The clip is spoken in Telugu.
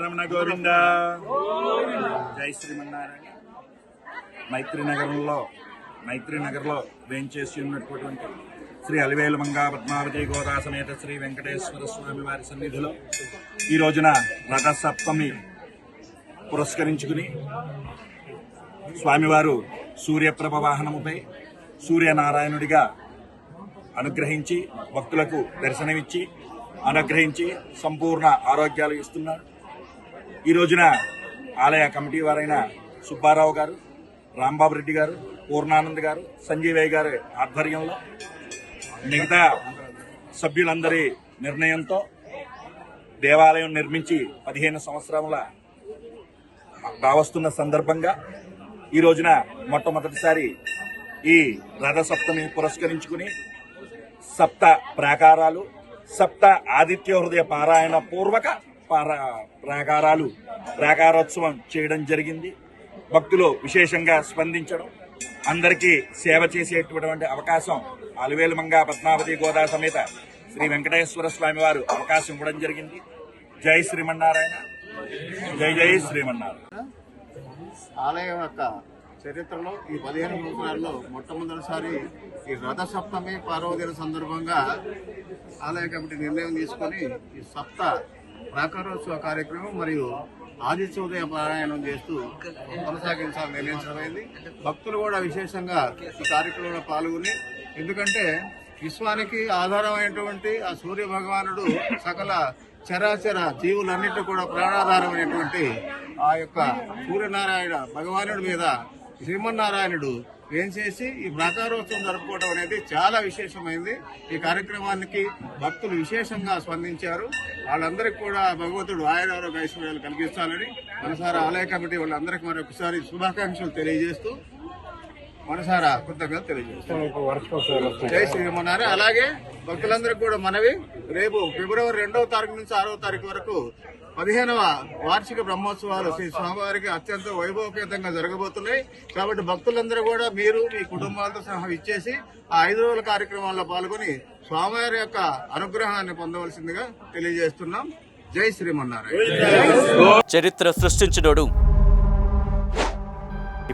గోవింద. జై శ్రీమన్నారాయణ. మైత్రి నగరంలో వేంచేసి ఉన్నటువంటి శ్రీ అలివేలు మంగా పద్మావతి గోదా సమేత శ్రీ వెంకటేశ్వర స్వామి వారి సన్నిధిలో ఈ రోజున రథసప్తమి పురస్కరించుకుని స్వామివారు సూర్యప్రభ వాహనముపై సూర్యనారాయణుడిగా అనుగ్రహించి భక్తులకు దర్శనమిచ్చి అనుగ్రహించి సంపూర్ణ ఆరోగ్యాలు ఇస్తున్నారు. ఈ రోజున ఆలయ కమిటీ వారైన సుబ్బారావు గారు రాంబాబు రెడ్డి గారు పూర్ణానంద్ గారు సంజీవయ్య గారి ఆధ్వర్యంలో మిగతా సభ్యులందరి నిర్ణయంతో దేవాలయం నిర్మించి పదిహేను సంవత్సరముల కావస్తున్న సందర్భంగా ఈ రోజున మొట్టమొదటిసారి ఈ రథసప్తమి పురస్కరించుకుని సప్త ప్రాకారాలు సప్త ఆదిత్య హృదయ పారాయణ పూర్వక ప్రాకారాలు ప్రాకారోత్సవం చేయడం జరిగింది. భక్తులు విశేషంగా స్పందించడం అందరికీ సేవ చేసేటటువంటి అవకాశం అలివేలు మంగ పద్మావతి గోదా సమేత శ్రీ వెంకటేశ్వర స్వామి వారు అవకాశం ఇవ్వడం జరిగింది. జై శ్రీమన్నారాయణ. జై జై శ్రీమన్నారాయణ. ఆలయం యొక్క చరిత్రలో ఈ పదిహేను సంవత్సరాల్లో మొట్టమొదటిసారి ఈ రథ సప్తమి పార్వదిన సందర్భంగా ఆలయ కమిటీ నిర్ణయం తీసుకొని ఈ సప్త ప్రాకారోత్సవ కార్యక్రమం మరియు ఆదిత్యోదయ పారాయణం చేస్తూ కొనసాగించాలని నిర్ణయించడమైంది భక్తులు కూడా విశేషంగా ఈ కార్యక్రమంలో పాల్గొని ఎందుకంటే విశ్వానికి ఆధారమైనటువంటి ఆ సూర్య భగవానుడు సకల చరాచర జీవులన్నిటి కూడా ప్రాణాధారమైనటువంటి ఆ యొక్క సూర్యనారాయణ భగవానుడి మీద శ్రీమన్నారాయణుడు ఏం చేసి ఈ వ్రతారోత్సవం జరుపుకోవడం అనేది చాలా విశేషమైంది. ఈ కార్యక్రమానికి భక్తులు విశేషంగా స్పందించారు. వాళ్ళందరికీ కూడా భగవంతుడు ఆయురారోగ్య ఐశ్వర్యాలు కలిగిస్తానని మనసారా ఆలయ కమిటీ వాళ్ళందరికీ మరొకసారి శుభాకాంక్షలు తెలియజేస్తూ మనసారా కృతజ్ఞతలు తెలియజేస్తాం జై అలాగే భక్తులందరికీ కూడా మనవి. రేపు ఫిబ్రవరి రెండవ తారీఖు నుంచి ఆరవ తారీఖు వరకు పదిహేనవ వార్షిక బ్రహ్మోత్సవాలు శ్రీ స్వామివారికి అత్యంత వైభవపేతంగా జరగబోతున్నాయి. కాబట్టి భక్తులందరూ కూడా మీరు మీ కుటుంబాలతో సహా ఇచ్చేసి ఆ ఐదు రోజుల కార్యక్రమాల్లో పాల్గొని స్వామివారి యొక్క అనుగ్రహాన్ని పొందవలసిందిగా తెలియజేస్తున్నాం. జై శ్రీమన్నారాయణ. చరిత్ర సృష్టించినోడు.